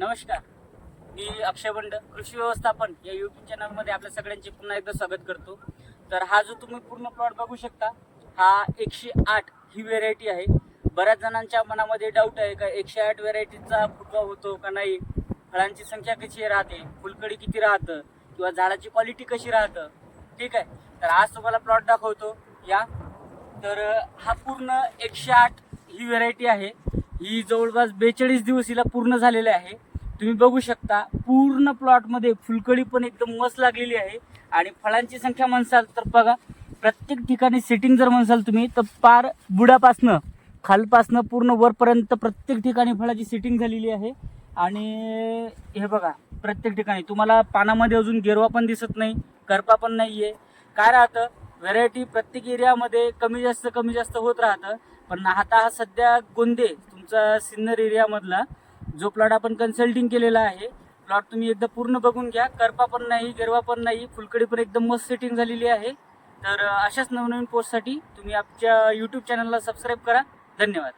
नमस्कार. मी अक्षय बंड कृषी व्यवस्थापन या युट्यूब चॅनलमध्ये आपल्या सगळ्यांचे पुन्हा एकदा स्वागत करतो. तर हा जो तुम्ही पूर्ण प्लॉट बघू शकता हा एकशे आठ ही व्हेरायटी आहे. बऱ्याच जणांच्या मनामध्ये डाऊट आहे का एकशे आठ व्हेरायटीचा फुटवा होतो का नाही? फळांची संख्या कशी राहते? फुलकडी किती राहतं? किंवा झाडाची क्वालिटी कशी राहतं? ठीक आहे. तर आज तुम्हाला प्लॉट दाखवतो. या. तर हा पूर्ण एकशे आठ ही व्हेरायटी आहे. ही जवळपास बेचाळीस दिवस हिला पूर्ण झालेले आहे. तुम्ही बघू शकता पूर्ण प्लॉटमध्ये फुलकडी पण एकदम मस्त लागलेली आहे. आणि फळांची संख्या म्हणसाल तर बघा प्रत्येक ठिकाणी सिटिंग जर म्हणसाल तुम्ही तर पार बुडापासनं खालपासनं पूर्ण वरपर्यंत प्रत्येक ठिकाणी फळाची सिटिंग झालेली आहे. आणि हे बघा प्रत्येक ठिकाणी. तुम्हाला पानामध्ये अजून गेरवा पण दिसत नाही करपा पण नाही आहे काय राहतं? व्हेरायटी प्रत्येक एरियामध्ये कमी जास्त कमी जास्त होत राहतं. पण आता हा सध्या गोंदे आमचा सिन्नर एरियामधला जो प्लॉट आपण कन्सल्टिंग केलेला आहे प्लॉट तुम्ही एकदा पूर्ण बघून घ्या. करपा पण नाही गेरवा पण नाही फुलकडी पण एकदम मस्त सेटिंग झालेली आहे. तर अशाच नवनवीन पोस्टसाठी तुम्ही आमच्या यूट्यूब चॅनलला सबस्क्राईब करा. धन्यवाद.